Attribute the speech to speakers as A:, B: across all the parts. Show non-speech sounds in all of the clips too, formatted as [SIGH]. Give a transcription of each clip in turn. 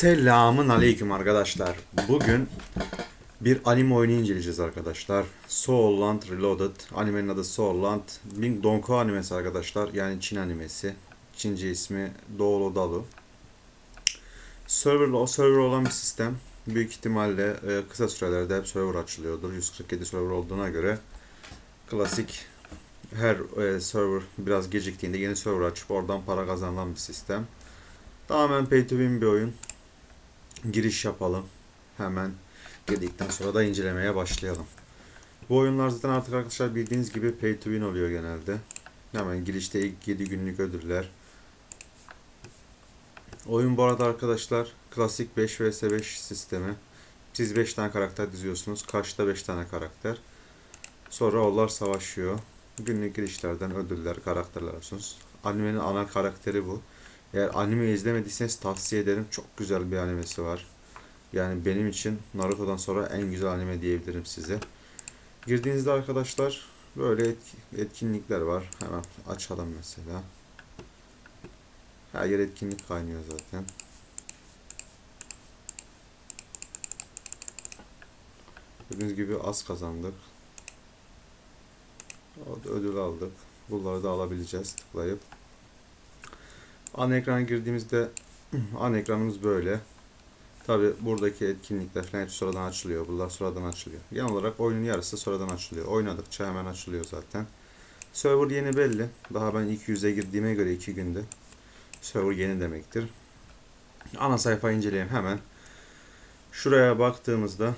A: Selamın aleyküm arkadaşlar. Bugün bir anime oyunu inceleyeceğiz arkadaşlar. Soul Land Reloaded. Animenin adı Soul Land. Bing Donko animesi arkadaşlar. Yani Çin animesi. Çince ismi Doğulu Dalu. Server, server olan bir sistem. Büyük ihtimalle e, kısa sürelerde hep server açılıyordur. 147 server olduğuna göre klasik her e, server biraz geciktiğinde yeni server açıp oradan para kazanılan bir sistem. Tamamen pay to win bir oyun. Giriş yapalım. Hemen girdikten sonra da incelemeye başlayalım. Bu oyunlar zaten artık arkadaşlar bildiğiniz gibi pay to win oluyor genelde. Hemen girişte ilk 7 günlük ödüller. Oyun bu arada arkadaşlar klasik 5 vs 5 sistemi. Siz 5 tane karakter diziyorsunuz. Karşıda 5 tane karakter. Sonra onlar savaşıyor. Günlük girişlerden ödüller, karakterler alıyorsunuz. Animenin ana karakteri bu. Eğer anime izlemediyseniz tavsiye ederim. Çok güzel bir animesi var. Yani benim için Naruto'dan sonra en güzel anime diyebilirim size. Girdiğinizde arkadaşlar böyle etki- etkinlikler var. Hemen açalım mesela. Her yer etkinlik kaynıyor zaten. Gördüğünüz gibi az kazandık. Ödül aldık. Bunları da alabileceğiz tıklayıp. Ana ekrana girdiğimizde [CLEARS THROAT] ana ekranımız böyle. Tabi buradaki etkinlikler falan hep sonradan açılıyor. Bunlar sonradan açılıyor. Genel olarak oyunun yarısı sonradan açılıyor. Oynadıkça hemen açılıyor zaten. Server yeni belli. Daha ben ilk yüze girdiğime göre iki günde. Server yeni demektir. Ana sayfa inceleyelim hemen. Şuraya baktığımızda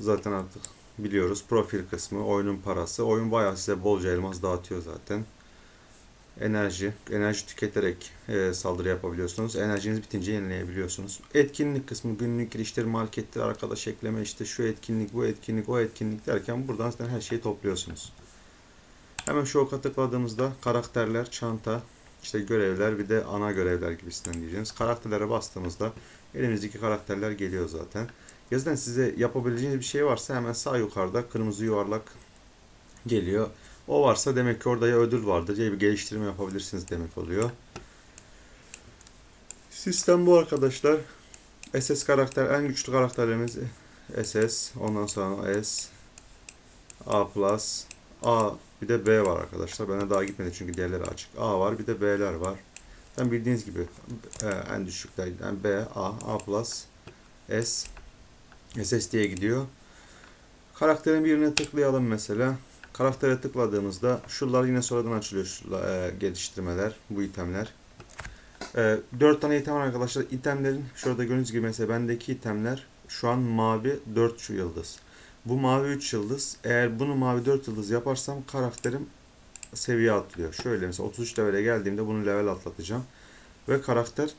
A: zaten artık biliyoruz profil kısmı, oyunun parası. Oyun bayağı size bolca elmas dağıtıyor zaten enerji, enerji tüketerek e, saldırı yapabiliyorsunuz. Enerjiniz bitince yenileyebiliyorsunuz. Etkinlik kısmı günlük giriştir, markettir, arkadaş ekleme işte şu etkinlik, bu etkinlik, o etkinlik derken buradan zaten her şeyi topluyorsunuz. Hemen şu oka tıkladığımızda karakterler, çanta, işte görevler bir de ana görevler gibisinden diyeceğiz. Karakterlere bastığımızda elimizdeki karakterler geliyor zaten. Yazıdan size yapabileceğiniz bir şey varsa hemen sağ yukarıda kırmızı yuvarlak geliyor. O varsa demek ki orada ya ödül vardır ya bir geliştirme yapabilirsiniz demek oluyor. Sistem bu arkadaşlar. SS karakter en güçlü karakterlerimiz SS, ondan sonra S, A+, A bir de B var arkadaşlar. Bana daha gitmedi çünkü diğerleri açık. A var bir de B'ler var. Ben bildiğiniz gibi e, en düşükler yani B, A, A+, S, SS diye gidiyor. Karakterin birine tıklayalım mesela. Karaktere tıkladığımızda şunlar yine sonradan açılıyor şu, e, geliştirmeler, bu itemler. E, 4 tane item var arkadaşlar. İtemlerin şurada gördüğünüz gibi mesela bendeki itemler şu an mavi 4 yıldız. Bu mavi 3 yıldız. Eğer bunu mavi 4 yıldız yaparsam karakterim seviye atlıyor. Şöyle mesela 33 levele geldiğimde bunu level atlatacağım. Ve karakter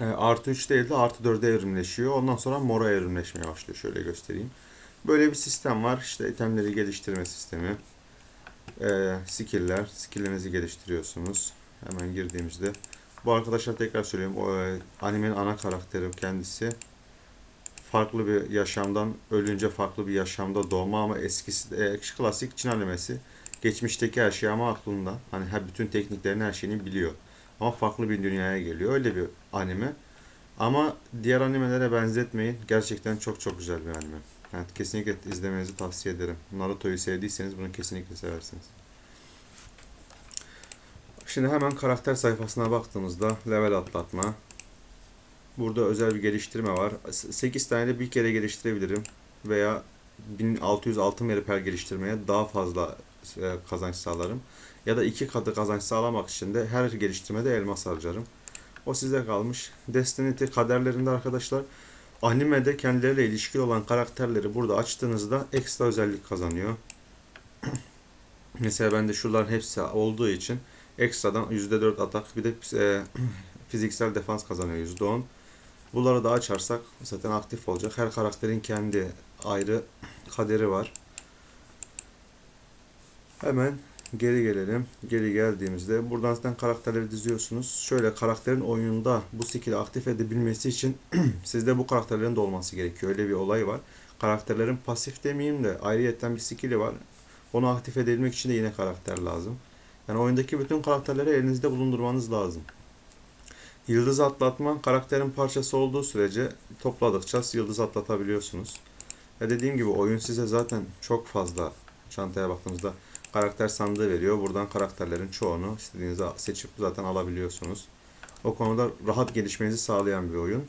A: e, artı 3 değil de artı 4'e evrimleşiyor. Ondan sonra mora evrimleşmeye başlıyor. Şöyle göstereyim. Böyle bir sistem var. İşte itemleri geliştirme sistemi. Ee, skill'ler. Skill'lerinizi geliştiriyorsunuz. Hemen girdiğimizde. Bu arkadaşlar tekrar söyleyeyim. O, e, animenin ana karakteri kendisi. Farklı bir yaşamdan, ölünce farklı bir yaşamda doğma ama eskisi e, klasik Çin animesi. Geçmişteki her şey ama aklında. Hani her bütün tekniklerini her şeyini biliyor. Ama farklı bir dünyaya geliyor. Öyle bir anime. Ama diğer animelere benzetmeyin. Gerçekten çok çok güzel bir anime. Yani kesinlikle izlemenizi tavsiye ederim. Naruto'yu sevdiyseniz bunu kesinlikle seversiniz. Şimdi hemen karakter sayfasına baktığımızda level atlatma. Burada özel bir geliştirme var. 8 tane de bir kere geliştirebilirim. Veya 1600 altın verip geliştirmeye daha fazla e, kazanç sağlarım. Ya da iki katı kazanç sağlamak için de her geliştirmede elmas harcarım. O size kalmış. Destiny kaderlerinde arkadaşlar animede kendileriyle ilişkili olan karakterleri burada açtığınızda ekstra özellik kazanıyor. [CLEARS THROAT] Mesela bende şuraların hepsi olduğu için ekstradan %4 atak bir de e, [CLEARS THROAT] fiziksel defans kazanıyor %10. Bunları da açarsak zaten aktif olacak. Her karakterin kendi ayrı kaderi var. Hemen geri gelelim. Geri geldiğimizde buradan zaten karakterleri diziyorsunuz. Şöyle karakterin oyunda bu skill'i aktif edebilmesi için [CLEARS THROAT] sizde bu karakterlerin de olması gerekiyor. Öyle bir olay var. Karakterlerin pasif demeyeyim de ayrıyetten bir skill'i var. Onu aktif edebilmek için de yine karakter lazım. Yani oyundaki bütün karakterleri elinizde bulundurmanız lazım. Yıldız atlatma karakterin parçası olduğu sürece topladıkça yıldız atlatabiliyorsunuz. Ve dediğim gibi oyun size zaten çok fazla çantaya baktığınızda karakter sandığı veriyor. Buradan karakterlerin çoğunu istediğinizi seçip zaten alabiliyorsunuz. O konuda rahat gelişmenizi sağlayan bir oyun.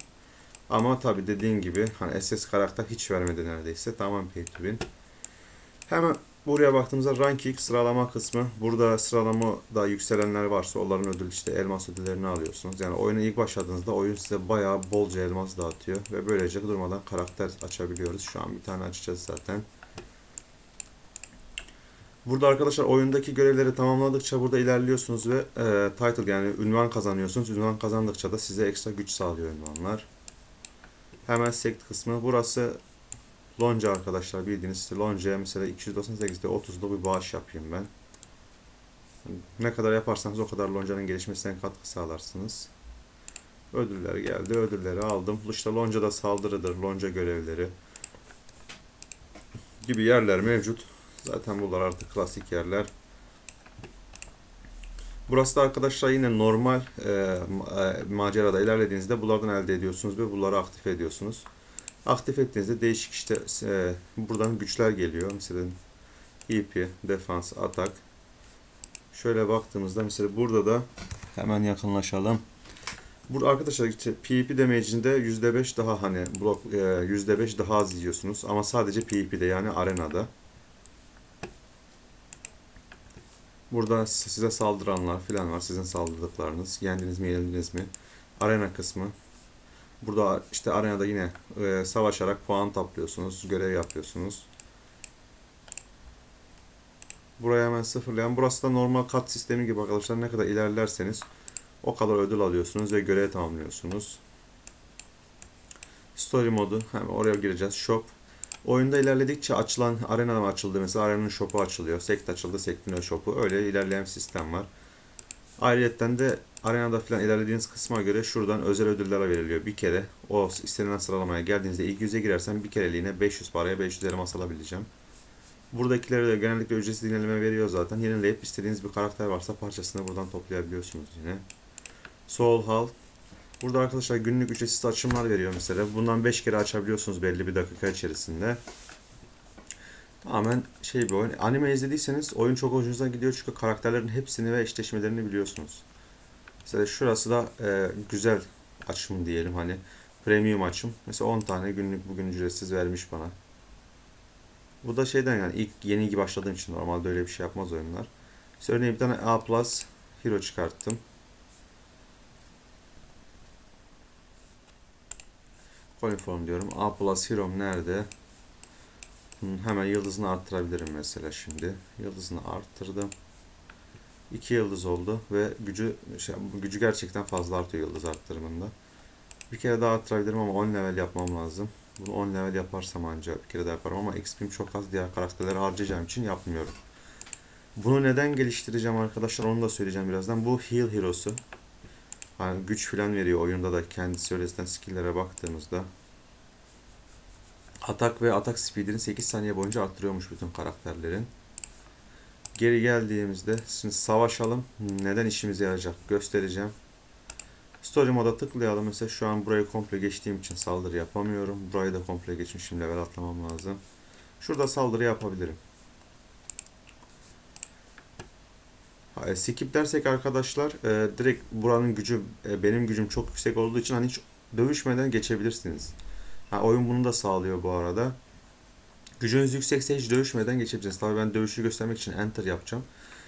A: Ama tabi dediğim gibi hani SS karakter hiç vermedi neredeyse. Tamam pay to win. Hemen buraya baktığımızda ranking sıralama kısmı. Burada sıralama da yükselenler varsa onların ödül işte elmas ödüllerini alıyorsunuz. Yani oyuna ilk başladığınızda oyun size bayağı bolca elmas dağıtıyor. Ve böylece durmadan karakter açabiliyoruz. Şu an bir tane açacağız zaten. Burada arkadaşlar oyundaki görevleri tamamladıkça burada ilerliyorsunuz ve e, title yani ünvan kazanıyorsunuz. Ünvan kazandıkça da size ekstra güç sağlıyor ünvanlar. Hemen sekt kısmı. Burası lonca arkadaşlar bildiğiniz işte loncaya mesela 298'de 30'da bir bağış yapayım ben. Ne kadar yaparsanız o kadar loncanın gelişmesine katkı sağlarsınız. Ödüller geldi. Ödülleri aldım. İşte loncada saldırıdır. Lonca görevleri gibi yerler mevcut. Zaten bunlar artık klasik yerler. Burası da arkadaşlar yine normal e, e, macerada ilerlediğinizde bunlardan elde ediyorsunuz ve bunları aktif ediyorsunuz. Aktif ettiğinizde değişik işte e, buradan güçler geliyor. Mesela EP, defans, atak. Şöyle baktığımızda mesela burada da hemen yakınlaşalım. Burada arkadaşlar işte PvP damage'inde %5 daha hani blok e, %5 daha az yiyorsunuz ama sadece PvP'de yani arenada. Burada size saldıranlar falan var. Sizin saldırdıklarınız. Yendiniz mi yenildiniz mi? Arena kısmı. Burada işte arenada yine e, savaşarak puan topluyorsunuz. Görev yapıyorsunuz. Buraya hemen sıfırlayan. Burası da normal kat sistemi gibi arkadaşlar. Ne kadar ilerlerseniz o kadar ödül alıyorsunuz ve görev tamamlıyorsunuz. Story modu. Hemen oraya gireceğiz. Shop. Oyunda ilerledikçe açılan arena açıldı mesela arenanın shop'u açılıyor. Sekt açıldı, sektin shop'u. Öyle ilerleyen bir sistem var. Ayrıca de arenada falan ilerlediğiniz kısma göre şuradan özel ödüller veriliyor. Bir kere o istenilen sıralamaya geldiğinizde ilk yüze girersen bir kereliğine 500 paraya 500 elmas alabileceğim. Buradakileri de genellikle ücretsiz yenileme veriyor zaten. Yenileyip istediğiniz bir karakter varsa parçasını buradan toplayabiliyorsunuz yine. Soul Hall Burada arkadaşlar günlük ücretsiz açımlar veriyor mesela. Bundan 5 kere açabiliyorsunuz belli bir dakika içerisinde. Tamamen şey bir oyun. Anime izlediyseniz oyun çok hoşunuza gidiyor çünkü karakterlerin hepsini ve eşleşmelerini biliyorsunuz. Mesela şurası da e, güzel açım diyelim hani premium açım. Mesela 10 tane günlük bugün ücretsiz vermiş bana. Bu da şeyden yani ilk yeni gibi başladığım için normalde öyle bir şey yapmaz oyunlar. Mesela örneğin bir tane A Plus Hero çıkarttım. Coliform diyorum. A plus Hero'm nerede? hemen yıldızını arttırabilirim mesela şimdi. Yıldızını arttırdım. 2 yıldız oldu ve gücü şey, gücü gerçekten fazla artıyor yıldız arttırımında. Bir kere daha arttırabilirim ama 10 level yapmam lazım. Bunu 10 level yaparsam ancak bir kere daha yaparım ama XP'm çok az diğer karakterleri harcayacağım için yapmıyorum. Bunu neden geliştireceğim arkadaşlar onu da söyleyeceğim birazdan. Bu Heal Hero'su. Hani güç falan veriyor oyunda da kendisi öylesinden skill'lere baktığımızda. Atak ve atak speed'ini 8 saniye boyunca arttırıyormuş bütün karakterlerin. Geri geldiğimizde şimdi savaşalım. Neden işimize yarayacak göstereceğim. Story moda tıklayalım. Mesela şu an burayı komple geçtiğim için saldırı yapamıyorum. Burayı da komple geçmişim. Level atlamam lazım. Şurada saldırı yapabilirim. Skip dersek arkadaşlar e, direkt buranın gücü e, benim gücüm çok yüksek olduğu için hani hiç dövüşmeden geçebilirsiniz. Ha, oyun bunu da sağlıyor bu arada. Gücünüz yüksekse hiç dövüşmeden geçebilirsiniz. Tabii ben dövüşü göstermek için enter yapacağım.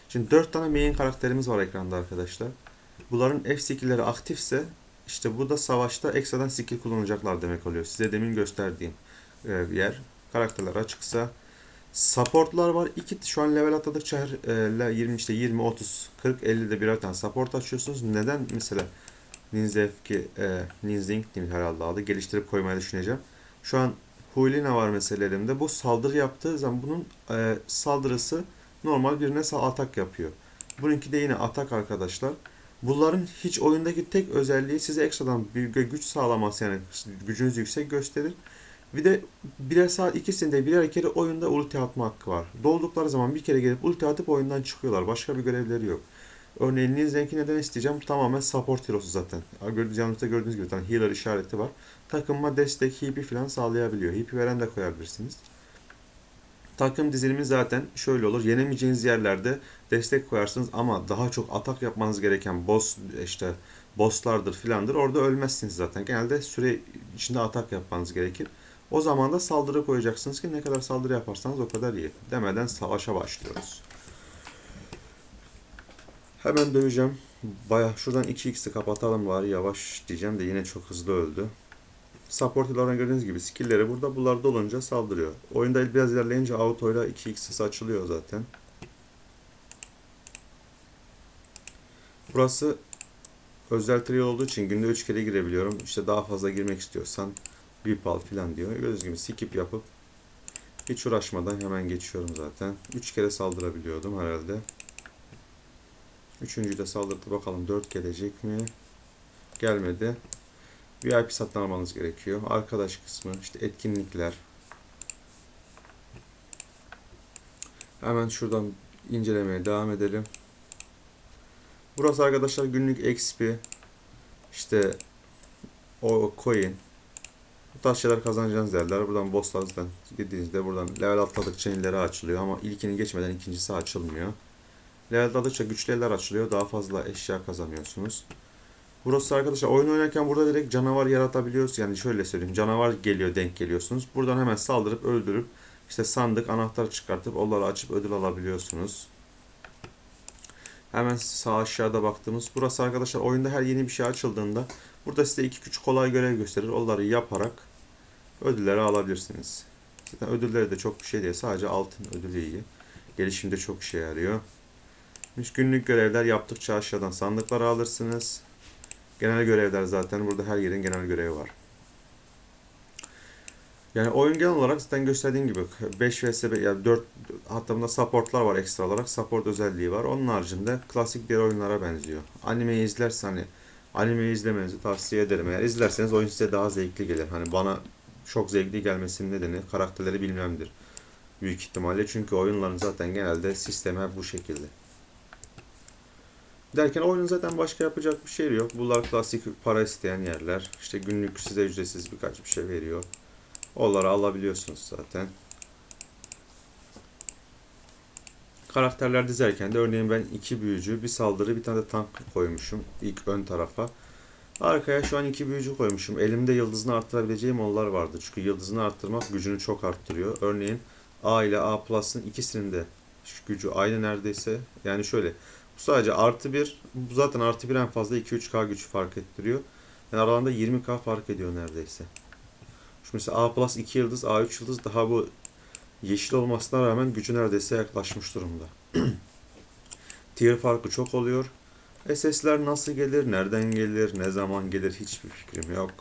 A: Şimdi 4 tane main karakterimiz var ekranda arkadaşlar. Bunların F skill'leri aktifse işte bu da savaşta ekstradan skill kullanacaklar demek oluyor. Size demin gösterdiğim yer. Karakterler açıksa Supportlar var. İki şu an level atladıkça her e, 20 işte 20 30 40 50 de birer tane support açıyorsunuz. Neden mesela Ninzefki e, Ninzink değil herhalde adı geliştirip koymayı düşüneceğim. Şu an Huilina var mesela elimde. Bu saldırı yaptığı zaman bunun e, saldırısı normal birine atak yapıyor. Bununki de yine atak arkadaşlar. Bunların hiç oyundaki tek özelliği size ekstradan bir güç sağlaması yani gücünüz yüksek gösterir. Bir de birer saat ikisinde birer kere oyunda ulti atma hakkı var. Doldukları zaman bir kere gelip ulti atıp oyundan çıkıyorlar. Başka bir görevleri yok. Örneğin Linzenki neden isteyeceğim? Tamamen support hero'su zaten. Yanınızda gördüğünüz gibi bir tane healer işareti var. Takımma destek, hipi falan sağlayabiliyor. Hipi veren de koyabilirsiniz. Takım dizilimi zaten şöyle olur. Yenemeyeceğiniz yerlerde destek koyarsınız ama daha çok atak yapmanız gereken boss işte bosslardır filandır. Orada ölmezsiniz zaten. Genelde süre içinde atak yapmanız gerekir. O zaman da saldırı koyacaksınız ki ne kadar saldırı yaparsanız o kadar iyi. Demeden savaşa başlıyoruz. Hemen döveceğim. Baya şuradan 2x'i kapatalım bari yavaş diyeceğim de yine çok hızlı öldü. Support gördüğünüz gibi skill'leri burada bunlar dolunca saldırıyor. Oyunda biraz ilerleyince auto ile 2x'si açılıyor zaten. Burası özel trial olduğu için günde 3 kere girebiliyorum. İşte daha fazla girmek istiyorsan bir al falan diyor. Gördüğünüz gibi skip yapıp hiç uğraşmadan hemen geçiyorum zaten. 3 kere saldırabiliyordum herhalde. Üçüncü de saldırdı bakalım 4 gelecek mi? Gelmedi. VIP satın almanız gerekiyor. Arkadaş kısmı, işte etkinlikler. Hemen şuradan incelemeye devam edelim. Burası arkadaşlar günlük XP, işte o coin, tarz şeyler kazanacağınız yerler. Buradan bosslardan gittiğinizde buradan level atladıkça ileri açılıyor ama ilkini geçmeden ikincisi açılmıyor. Level atladıkça güçlü eller açılıyor. Daha fazla eşya kazanıyorsunuz. Burası arkadaşlar oyun oynarken burada direkt canavar yaratabiliyoruz. Yani şöyle söyleyeyim. Canavar geliyor denk geliyorsunuz. Buradan hemen saldırıp öldürüp işte sandık anahtar çıkartıp onları açıp ödül alabiliyorsunuz. Hemen sağ aşağıda baktığımız. Burası arkadaşlar oyunda her yeni bir şey açıldığında burada size iki küçük kolay görev gösterir. Onları yaparak ödülleri alabilirsiniz. Zaten ödülleri de çok bir şey değil. Sadece altın ödülü iyi. Gelişimde çok işe yarıyor. Günlük görevler yaptıkça aşağıdan sandıkları alırsınız. Genel görevler zaten burada her yerin genel görevi var. Yani oyun genel olarak zaten gösterdiğim gibi 5 vs 5 yani 4 hatta bunda supportlar var ekstra olarak support özelliği var. Onun haricinde klasik diğer oyunlara benziyor. Animeyi izlersen hani animeyi izlemenizi tavsiye ederim. Eğer izlerseniz oyun size daha zevkli gelir. Hani bana çok zevkli gelmesinin nedeni karakterleri bilmemdir. Büyük ihtimalle çünkü oyunların zaten genelde sistemi hep bu şekilde. Derken oyunun zaten başka yapacak bir şey yok. Bunlar klasik para isteyen yerler. İşte günlük size ücretsiz birkaç bir şey veriyor. Onları alabiliyorsunuz zaten. Karakterler dizerken de örneğin ben iki büyücü, bir saldırı, bir tane de tank koymuşum ilk ön tarafa. Arkaya şu an iki büyücü koymuşum. Elimde yıldızını arttırabileceğim onlar vardı. Çünkü yıldızını arttırmak gücünü çok arttırıyor. Örneğin A ile A Plus'ın ikisinin de gücü aynı neredeyse. Yani şöyle bu sadece artı bir. Bu zaten artı bir en fazla 2-3K güç fark ettiriyor. Yani aralarında 20K fark ediyor neredeyse. Şu mesela A plus 2 yıldız, A3 yıldız daha bu yeşil olmasına rağmen gücü neredeyse yaklaşmış durumda. [CLEARS THROAT] Tier farkı çok oluyor. SS'ler nasıl gelir, nereden gelir, ne zaman gelir hiçbir fikrim yok.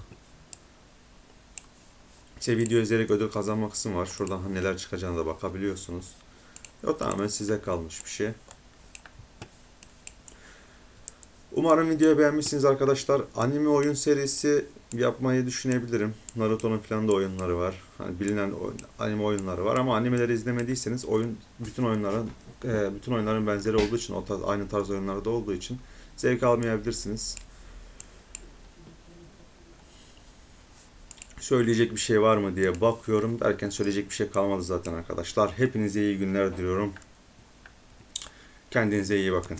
A: İşte video izleyerek ödül kazanma kısmı var. Şuradan neler çıkacağına da bakabiliyorsunuz. O tamamen size kalmış bir şey. Umarım videoyu beğenmişsiniz arkadaşlar. Anime oyun serisi yapmayı düşünebilirim. Naruto'nun falan da oyunları var. Hani bilinen oyun, anime oyunları var ama animeleri izlemediyseniz oyun bütün oyunların e, bütün oyunların benzeri olduğu için o tarz, aynı tarz oyunlarda olduğu için zevk almayabilirsiniz. Söyleyecek bir şey var mı diye bakıyorum derken söyleyecek bir şey kalmadı zaten arkadaşlar. Hepinize iyi günler diliyorum. Kendinize iyi bakın.